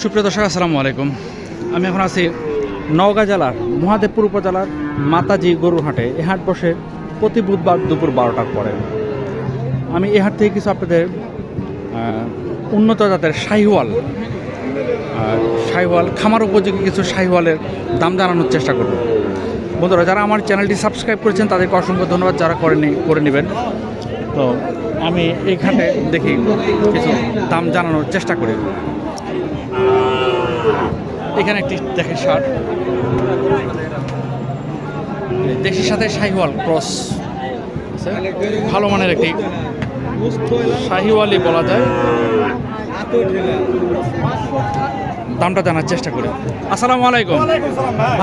সুপ্রিয় দর্শক, আসসালামু আলাইকুম। আমি এখন আছি নওগাঁ জেলার মহাদেবপুর উপজেলার মাতাজি গরুর হাটে। এ হাট বসে প্রতি বুধবার দুপুর বারোটার পরে। আমি এ হাট থেকে কিছু আপনাদের উন্নত জাতের শাহিওয়াল শাহিওয়াল, খামার উপযোগী কিছু শাহিওয়ালের দাম জানানোর চেষ্টা করব। বন্ধুরা, যারা আমার চ্যানেলটি সাবস্ক্রাইব করেছেন, তাদেরকে অসংখ্য ধন্যবাদ যারা করেনি, করে নেবেন। তো আমি এইখানে দেখি কিছু দাম জানানোর চেষ্টা করি। এখানে একটি দেখেন শার্ট। দেশের সাথে শাহিওয়াল ক্রস ভালো মানের একটি শাহিওয়ালই বলা যায়। দামটা জানার চেষ্টা করি। আসসালামু আলাইকুম।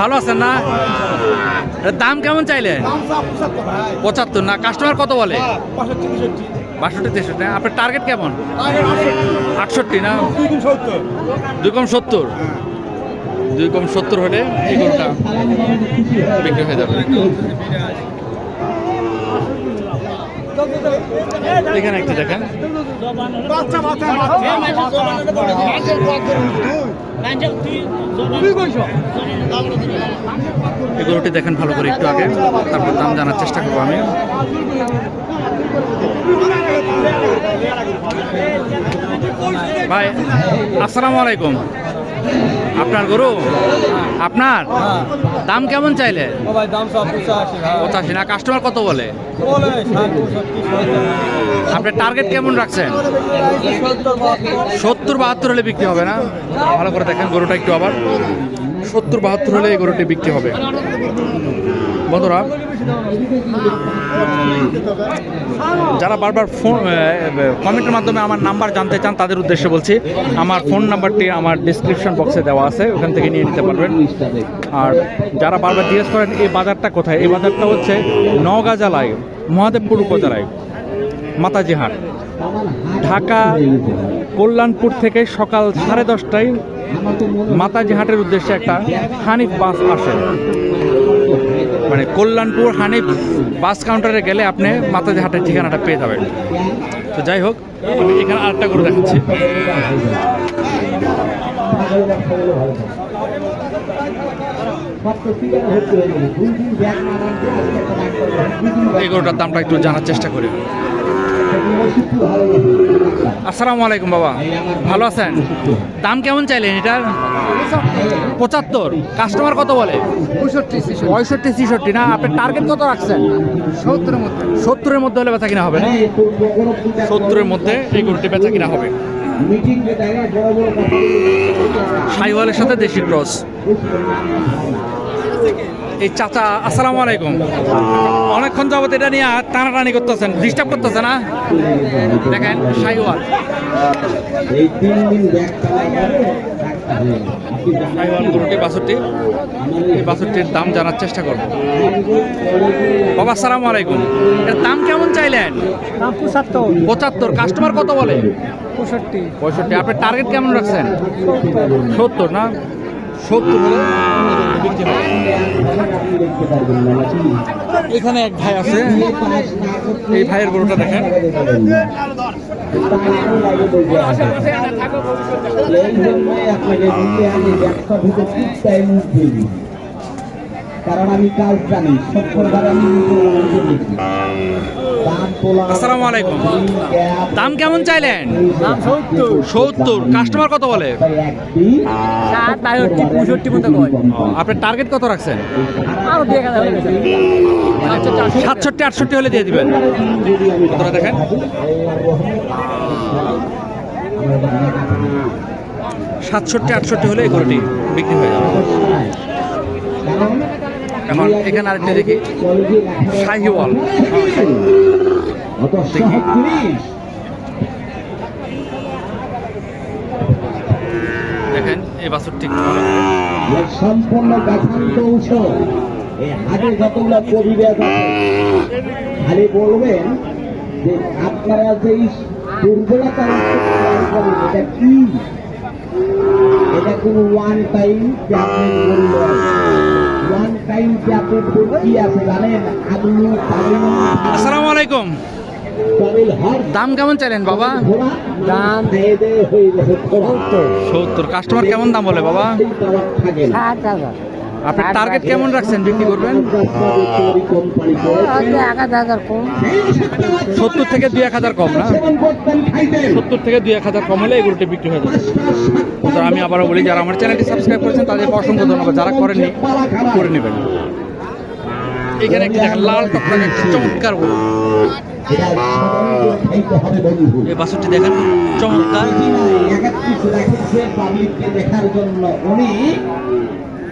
ভালো আছেন না? দাম কেমন চাইলে? পঁচাত্তর না? কাস্টমার কত বলে? বাষট্টি, তেষট্টি। আপনার টার্গেট কেমন? আটষট্টি না? দুই কম সত্তর। দুই কম সত্তর হলে এই বিক্রি হয়ে যাবে। এখানে একটু দেখেন। এই গরুটি দেখেন ভালো করে একটু আগে। তারপর দাম জানার চেষ্টা করব আমি। ভাই আসসালামু আলাইকুম। আপনার গরু? আপনার? দাম কেমন চাইলে? পঁচাশি না কাস্টমার কত বলে? আপনার টার্গেট কেমন রাখছেন? সত্তর বাহাত্তর সত্তর বাহাত্তর হলে বিক্রি হবে না? ভালো করে দেখেন গরুটা একটু আবার। সত্তর বাহাত্তর হলে এই গরুটি বিক্রি হবে। বন্ধুরা, যারা বারবার ফোন কমেন্টের মাধ্যমে আমার নাম্বার জানতে চান, তাদের উদ্দেশ্যে বলছি, আমার ফোন নাম্বারটি আমার ডিসক্রিপশন বক্সে দেওয়া আছে, ওখান থেকে নিয়ে নিতে পারবেন। আর যারা বারবার জিজ্ঞেস করেন, এই বাজারটা কোথায়? এই বাজারটা হচ্ছে নওগাঁ জেলায়, মহাদেবপুর উপজেলায়, মাতাজি হাট। ঢাকা, কল্যাণপুর থেকে সকাল সাড়ে দশটায় মাতাজি হাটের উদ্দেশ্যে একটা হানিফ বাস আসে। মানে কল্যাণপুর হানিফ বাস কাউন্টারে গেলে আপনি মাতাজি হাটের ঠিকানাটা পেয়ে যাবেন। তো যাই হোক এখানে আরেকটা করে দেখাচ্ছি। এই গরুটার দামটা একটু জানার চেষ্টা করি। আসসালামু আলাইকুম বাবা। ভালো আছেন? দাম কেমন চাইলেন এটার? পঁচাত্তর। কাস্টমার কত বলে? পঁয়ষট্টি ছিষট্টি। না? আপনার টার্গেট কত রাখছেন? সত্তরের মধ্যে। সত্তরের মধ্যে হলে বেচা কিনা হবে সত্তরের মধ্যে এই গরুটি বেচা কিনা হবে। সাইওয়ালের সাথে দেশি ক্রস। এই চাচা আসসালামু আলাইকুম। অনেকক্ষণ যাবত এটা নিয়ে টানাটানি করতেছেন ডিস্টার্ব করতেছে না? দেখেন সাইওয়াল এই তিন দিন সাইওয়াল গরুটি বাছুরটি এই বাছুরটির দাম জানার চেষ্টা করব। বাবা আসসালামু আলাইকুম। এর দাম কেমন চাইলেন? পঁচাত্তর। পঁচাত্তর। কাস্টমার কত বলে? পঁয়ষট্টি। পঁয়ষট্টি। আপনার টার্গেট কেমন রাখছেন? সত্তর না? সত্তর। এখানে এক ভাই আছে। এই ভাইয়ের গরুটা দেখেন। এই জন্যই আপনাকে বলতে আমি ব্যবসা থেকে ঠিক টাইম দিই কারণ আমি কাজ জানি আমি আসসালামু আলাইকুম। দাম কেমন চাইলেন? সত্তর। সত্তর। কাস্টমার কত বলে? আপনার টার্গেট কত রাখছেন। সাতষট্টি আটষট্টি হলে দিয়ে দিবেন। কতটা দেখেন? সাতষট্টি আটষট্টি হলে এই গরুটি বিক্রি হয়ে যাবে। এখন এখানে আরেকটি দেখি। শাহিওয়াল। সহজ জিনিস দেখেন এই ভালো করে। এর সম্পূর্ণ গাছান্ত ঔষধ এই হাটে যতগুলো খালি বলবেন যে আপনারা যে দুর্বলতা এটা কি? এটা কোনো ওয়ান টাইম ট্যাবলেট বলল। ওয়ান টাইম লাইনকে আপনার কি আছে জানেন? আগলু তামিল আসসালামু আলাইকুম। দাম কেমন চাইলেন বাবা? দাম। সত্তর। কাস্টমার কেমন দাম বলে বাবা। ষাট হাজার। আপনি টার্গেট কেমন রাখছেন? বিক্রি করবেন? সত্তর থেকে দুই এক হাজার কম না। সত্তর থেকে দুই এক হাজার কম হলে এই গরুটি বিক্রি হয়ে যাবে। তো আমি আবারও বলি যারা আমার চ্যানেলটি সাবস্ক্রাইব করেছেন তাদেরকে অসংখ্য ধন্যবাদ। যারা করেননি করে নেবেন। এখানে একটি দেখেন লাল টকটকে চমৎকার গরু। এই বাছুরটি দেখেন চমৎকার। দেখার জন্য উনি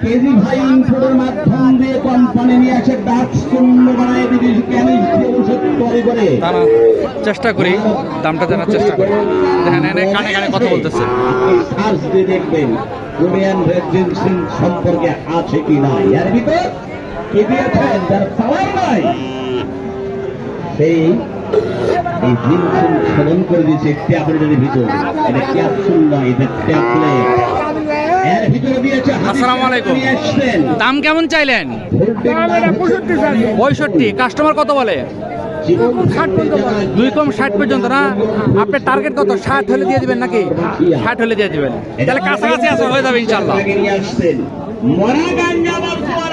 কেজি ভাই ইনপুটের মাধ্যম দিয়ে কোম্পানি নিয়ে আসে ডাক শূন্য বানায় বিদেশ ক্যানিস দিয়ে ওষুধ করে করে। জানা চেষ্টা করি দামটা জানার চেষ্টা করি। দেখেন এনে কানে কানে কথা বলতেছে। সার্চ দিয়ে দেখবেন কোরিয়ান রেজিনসিং সম্পর্কে আছে কি না এর ভিতর কি দিয়েছেন যার পাওয়ার নাই। সেই এই জিনসিং করে দিয়েছে ট্যাবলেটের ভিতর। এটা ক্যাপসুল নয় এটা ট্যাবলেট এর ভিতরে দিয়েছে হাদিস আসসালামু আলাইকুম। দাম কেমন চাইলেন? পঁয়ষট্টি কাস্টমার কত বলে? দুই কম ষাট পর্যন্ত না? আপনার টার্গেট কত? ষাট হলে দিয়ে দিবেন নাকি? ষাট হলে দিয়ে দিবেন। তাহলে কাছাকাছি আছে হয়ে যাবে ইনশাল্লাহ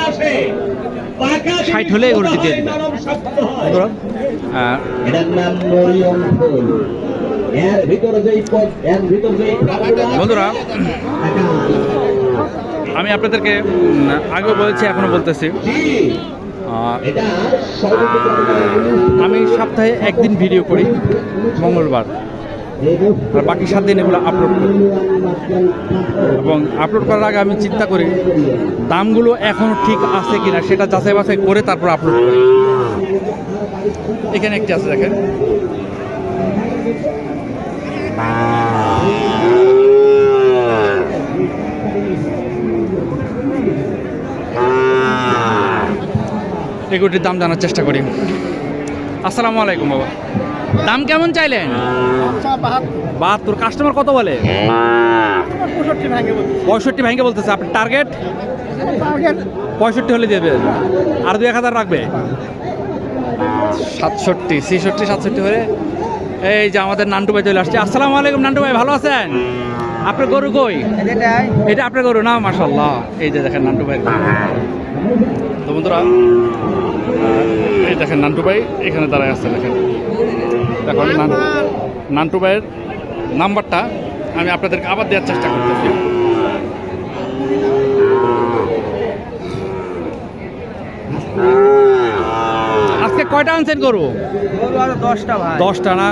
আসে ষাট হলে এগুলো দিয়ে দিবেন। বন্ধুরা, আহ, এটার নাম মরিয়ম ফুল এর ভিতরে যেই এর ভিতরে যেই বন্ধুরা আমি আপনাদেরকে আগেও বলেছি এখনও বলতেছি। আমি সপ্তাহে একদিন ভিডিও করি মঙ্গলবার। আর বাকি সাত দিন এগুলো আপলোড করি। এবং আপলোড করার আগে আমি চিন্তা করি দামগুলো এখনও ঠিক আছে কিনা সেটা যাচাই বাছাই করে তারপর আপলোড করি। এখানে একটি আছে দেখেন। এগুলির দাম জানার চেষ্টা করি। আসসালামু আলাইকুম, বাবা। দাম কেমন চাইলেন? বাহাত্তর। কাস্টমার কত বলে? পঁয়ষট্টি ভাঙে বলতেছে। আপনি টার্গেট পঁয়ষট্টি হলে দেবে আর দুই এক হাজার রাখবে? সাতষট্টি, ছেষট্টি, সাতষট্টি হলে এই যে আমাদের নান্টু ভাই চলে আসছে। আসসালামু আলাইকুম নান্টু ভাই, ভালো আছেন? আপনার গরু কই? এটা আপনার গরু না মাসাল্লাহ এই যে দেখেন নান্টু ভাই। তো বন্ধুরা, এই দেখেন নান্টু ভাই, এখানে দাঁড়ায় আছে, দেখেন। দেখুন নান- নান্টু ভাইয়ের নাম্বারটা আমি আপনাদেরকে আবার দেওয়ার চেষ্টা করতেছি। আজকে কয়টা আনছেন গরু? দশটা ভাই। দশটা না?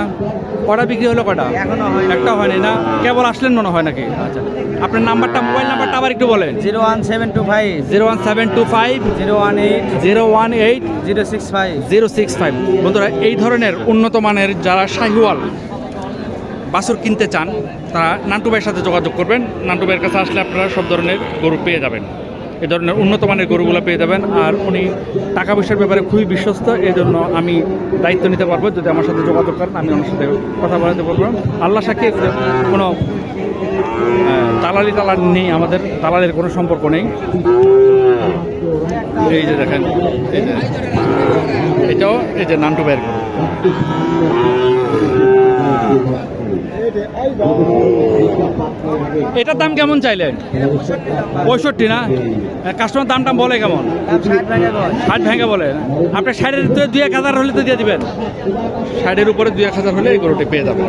কটা বিক্রি হলো কটা? এখনও একটা হয়নি না? কেবল আসলেন মনে হয় নাকি? আচ্ছা। আপনার নাম্বারটা মোবাইল নাম্বারটা আবার একটু বলেন। Zero one seven two five. Zero one seven two five. Zero one eight. Zero one eight. Zero six five. Zero six five. বন্ধুরা এই ধরনের উন্নত মানের যারা শাহিওয়াল বাছুর কিনতে চান তারা নান্টু ভাইয়ের সাথে যোগাযোগ করবেন। নান্টু ভাইয়ের কাছে আসলে আপনারা সব ধরনের গরু পেয়ে যাবেন। এই ধরনের উন্নত মানের গরুগুলো পেয়ে যাবেন আর উনি টাকা পয়সার ব্যাপারে খুবই বিশ্বস্ত এই জন্য আমি দায়িত্ব নিতে পারব যদি আমার সাথে যোগাযোগ করেন আমি ওনার সাথে কথা বলাতে পারব আল্লাহ সাক্ষী কোনো দালালি টালাল নেই আমাদের দালালের কোনো সম্পর্ক নেই এই যে দেখেন এই যে এটাও এই যে নান্টু ভাইয়ের গরু এটার দাম কেমন চাইলেন? পঁয়ষট্টি না? কাস্টমার দাম টাম বলে কেমন? ষাট ভাঙে বল। আপনি ষাটের ভিতরে দুই এক হাজার হলে তো দিয়ে দিবেন। ষাটের উপরে দুই এক হাজার হলে এই গরুটি পেয়ে যাবেন।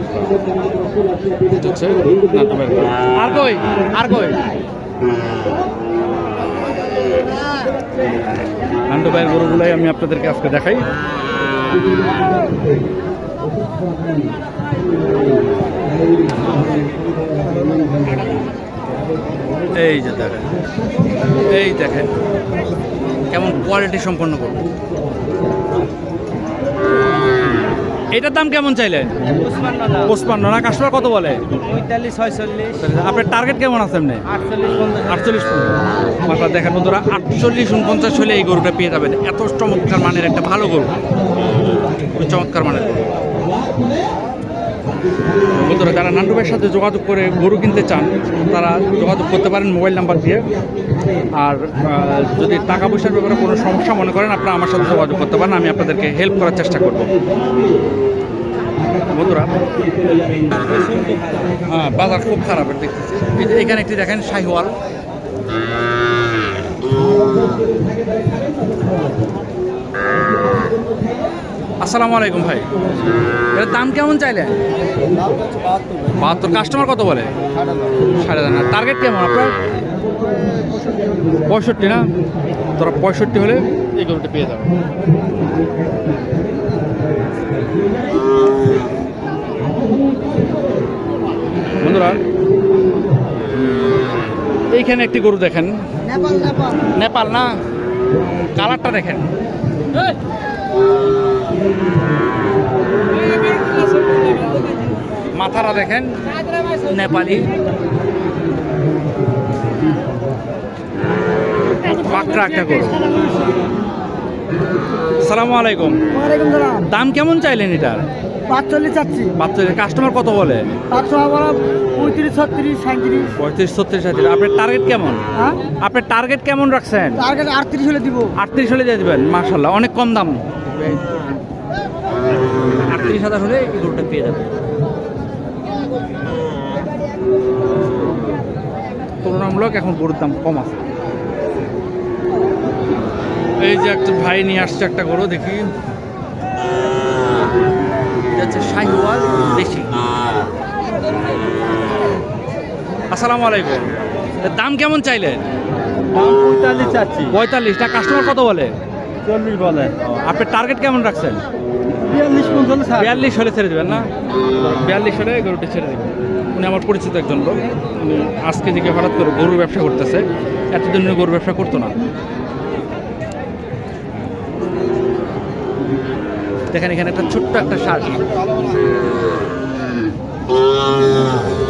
আর কই? আর কই? নান্টু ভাইয়ের গরুগুলাই আমি আপনাদেরকে আজকে দেখাই। এই যে দেখেন। এই দেখেন। কেমন কোয়ালিটি সম্পন্ন করব। এটার দাম কেমন চাইলেন? পঁচপান্ন না কাস্টমার কত বলে? আপনার টার্গেট কেমন আছে এমনি? আটচল্লিশ পঞ্চাশ। দেখেন বন্ধুরা আটচল্লিশ উনপঞ্চাশ হলে এই গরুটা পেয়ে যাবেন। এত চমৎকার মানের একটা ভালো গরু। চমৎকার মানের গরু। বন্ধুরা যারা নান্টু ভাইয়ের সাথে যোগাযোগ করে গরু কিনতে চান, তারা যোগাযোগ করতে পারেন মোবাইল নাম্বার দিয়ে। আর যদি টাকা পয়সার ব্যাপারে কোনো সমস্যা মনে করেন, আপনারা আমার সাথে যোগাযোগ করতে পারেন, আমি আপনাদেরকে হেল্প করার চেষ্টা করব। বন্ধুরা হ্যাঁ বাজার খুব খারাপ, দেখতেছি। এখানে একটি দেখেন শাহিওয়াল। আসসালামু আলাইকুম ভাই। এর দাম কেমন চাইলেন বাহাত্তর। কাস্টমার কত বলে? সাড়ে তিন টার্গেট কেমন? আপনার? পঁয়ষট্টি না? তোরা পঁয়ষট্টি হলে এই গরুটা পেয়ে যাবে। বন্ধুরা এইখানে একটি গরু দেখেন। নেপাল না? কালারটা দেখেন। মাথাটা দেখেন নেপালি। পাকড়া একটা গরু সালামু আলাইকুম। দাম কেমন চাইলেন এটার? পাঁচচল্লিশ চাচ্ছি। কাস্টমার কত বলে? পাঁচশো আমার পঁয়ত্রিশ ছত্রিশ সাঁত্রিশ পঁয়ত্রিশ ছত্রিশ সাঁত্রিশ আপনার টার্গেট কেমন? হ্যাঁ? আপনার টার্গেট কেমন রাখছেন? আগে আটত্রিশ হলে দিব। আটত্রিশ হলে দিয়ে দেবেন মার্শাল্লাহ অনেক কম দাম। আটত্রিশ হাজার হলে এই গরুটা পেয়ে যাবে। তুলনামূলক এখন গরুর দাম কম আছে। এই যে একটা ভাই নিয়ে আসছে একটা গরু দেখি। হচ্ছে শাহিওয়াল দেশি। আসসালামু আলাইকুম। দাম কেমন চাইলেন পঁয়তাল্লিশ চাচ্ছি। পঁয়তাল্লিশটা কাস্টমার কত বলে? চল্লিশ বলে। আপনার টার্গেট কেমন রাখছেন? বিয়াল্লিশ হলে ছেড়ে। দেবেন না? বিয়াল্লিশ হলে গরুটি ছেড়ে দেবেন। উনি আমার পরিচিত একজন লোক। উনি আজকে দিকে হঠাৎ করে গরুর ব্যবসা করতেছে এতদিন উনি গরুর ব্যবসা করতো না। দেখেন এখানে একটা ছোট্ট একটা সার।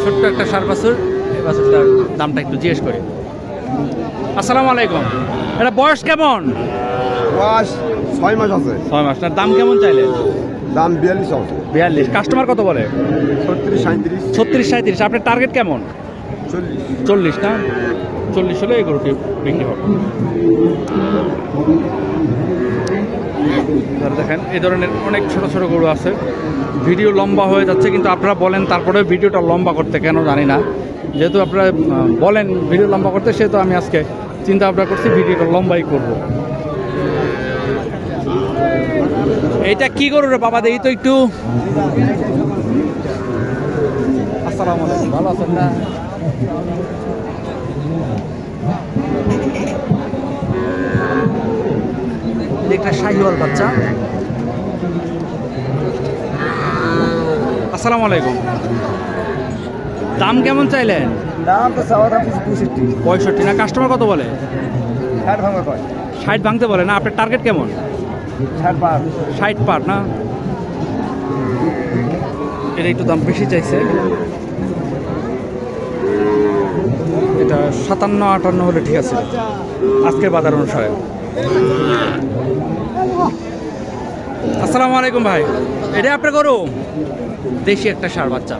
ছোট্ট একটা সার বাছুর। এই বাছুরটার দামটা একটু জিজ্ঞেস করি। আসসালামু আলাইকুম। এটা বয়স কেমন? বয়স ছয় মাস আছে। ছয় মাস। তার দাম কেমন চাইলে? দাম বিয়াল্লিশ আছে বিয়াল্লিশ। কাস্টমার কত বলে? ছত্রিশ সাঁত্রিশ ছত্রিশ সাঁত্রিশ আপনার টার্গেট কেমন? চল্লিশ। চল্লিশ না? চল্লিশ হলে এই গরুটি বিক্রি হবে? দেখেন এই ধরনের অনেক ছোট ছোট গরু আছে। ভিডিও লম্বা হয়ে যাচ্ছে কিন্তু আপনারা বলেন তারপরে ভিডিওটা লম্বা করতে কেন জানি না। যেহেতু আপনারা বলেন ভিডিও লম্বা করতে সেহেতু আমি আজকে চিন্তা ভাবনা করছি ভিডিওটা লম্বাই করব। এইটা কি গরু রে বাবা? দেখি তো একটু। আসসালামু আলাইকুম। ভালো আছেন না? এটা একটা শাহিওয়াল বাচ্চা। আসসালামু আলাইকুম। দাম কেমন চাইলেন? দাম তো চাওয়া দাম পঁয়ষট্টি। পঁয়ষট্টি। না কাস্টমার কত বলে? ষাট ভাঙা কয়। ষাট ভাঙতে বলে না আপনার টার্গেট কেমন? ষাট পার। ষাট পার না? এটা একটু দাম বেশি চাইছে। এটা সাতান্ন, আটান্ন হলে ঠিক আছে। আজকের বাজার অনুসারে। আসসালামু আলাইকুম ভাই। এটা আপনার গরু? দেশি একটা সার বাচ্চা।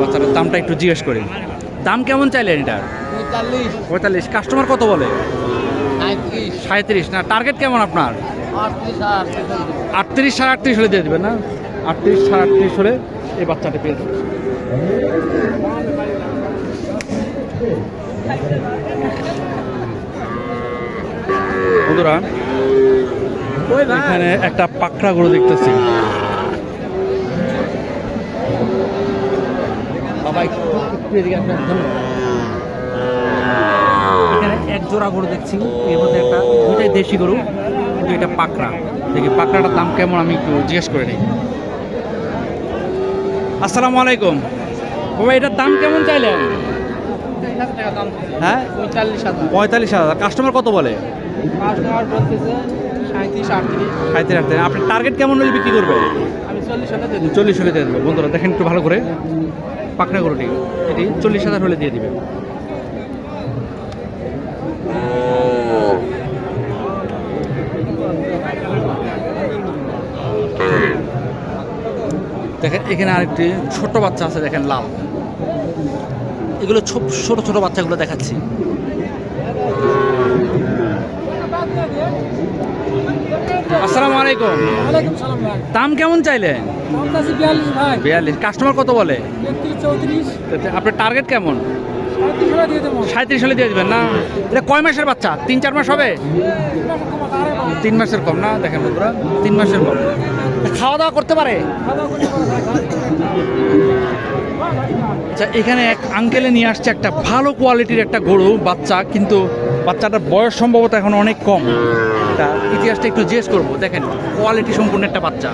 বাচ্চাটার দামটা একটু জিজ্ঞেস করি। দাম কেমন চাইলেন এটার? পঁয়তাল্লিশ। কাস্টমার কত বলে? সাঁত্রিশ। না টার্গেট কেমন আপনার? আটত্রিশ আটত্রিশ। সাড়ে আটত্রিশ হলে দিয়ে দেবেন না? আটত্রিশ সাড়ে আটত্রিশ হলে এই বাচ্চাটা পেয়ে যাবে বন্ধুরা এখানে একটা পাকড়া গরু দেখতেছি। বাবা একটু একটু এদিকে আসবেন, ধন্যবাদ। এখানে এক জোড়া গরু দেখছি এর মধ্যে একটা দুইটাই দেশি গরু কিন্তু এটা পাকড়া। দেখি পাকড়াটার দাম কেমন আমি একটু জিজ্ঞেস করে নিই। আসসালামু আলাইকুম। বাবা এটার দাম কেমন চাইলেন? হ্যাঁ? পঁয়তাল্লিশ হাজার। কাস্টমার কত বলে? কাস্টমার বলতেছে সাঁত্রিশ আটত্রিশ। খাইতে রাখতে আপনার টার্গেট কেমন হলে বিক্রি করবে চল্লিশ হলে দিয়ে দেবে। বন্ধুরা, দেখেন একটু ভালো করে পাকড়া গরুটি। এটি চল্লিশ হাজার হলে দিয়ে দিবে। দেখেন, এখানে আরেকটি ছোট বাচ্চা আছে, দেখেন লাল। এগুলো ছোট ছোট বাচ্চাগুলো দেখাচ্ছি। আসসালামু আলাইকুম। দাম কেমন চাইলে? দাম চাচ্ছি বিয়াল্লিশ ভাই। বিয়াল্লিশ। কাস্টমার কত বলে? আপনার টার্গেট কেমন? দিয়ে সাঁত্রিশ হলে দিয়ে দেবেন না? এটা কয় মাসের বাচ্চা? তিন চার মাস হবে? তিন মাসের কম না? দেখেন বন্ধুরা তিন মাসের কম। খাওয়া দাওয়া করতে পারে? আচ্ছা এখানে এক আঙ্কেলে নিয়ে আসছে একটা ভালো কোয়ালিটির একটা গরু বাচ্চা কিন্তু বাচ্চাটার বয়স সম্ভবত এখন অনেক কম। তা ইতিহাসটা একটু জিজ্ঞেস করব। দেখেন কোয়ালিটি সম্পূর্ণ একটা বাচ্চা।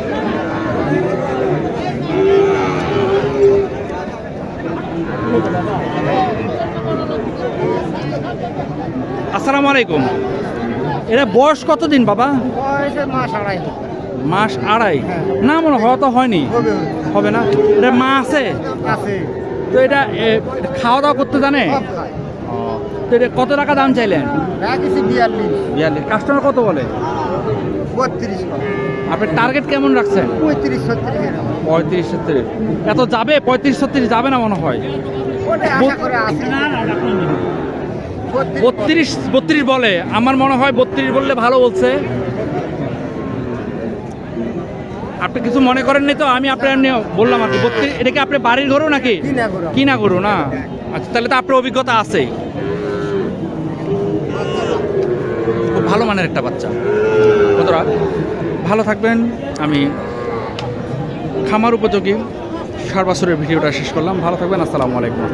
আসসালামু আলাইকুম। এটা বয়স কতদিন বাবা? মাস আড়াই। মাস আড়াই? না মনে হয় তো হয়নি। হবে। না? এটা মা আছে? তো এটা খাওয়া দাওয়া করতে জানে? তো এটা কত টাকা দাম চাইলেন? রাখিছি বিয়াল্লিশ। বিয়াল্লিশ। কাস্টমার কত বলে? বত্রিশ আপনি টার্গেট কেমন রাখছেন? পঁয়ত্রিশ ছত্রিশ পঁয়ত্রিশ ছত্রিশ। এত যাবে? পঁয়ত্রিশ ছত্রিশ যাবে না মনে হয়? বত্রিশ বত্রিশ বলে। আমার মনে হয় বত্রিশ বললে ভালো বলছে। আপনি কিছু মনে করেন নি তো? আমি আপনার এমনি বললাম আর কি। বত্রিশ এটা কি আপনার বাড়ির ঘরও নাকি। কিনা গরু না? আচ্ছা তাহলে তো আপনার অভিজ্ঞতা আছেই। ভালো মানের একটা বাচ্চা। কতটা ভালো থাকবেন। আমি খামার উপযোগী, সার বছরের ভিডিওটা শেষ করলাম। ভালো থাকবেন। আসসালামু আলাইকুম।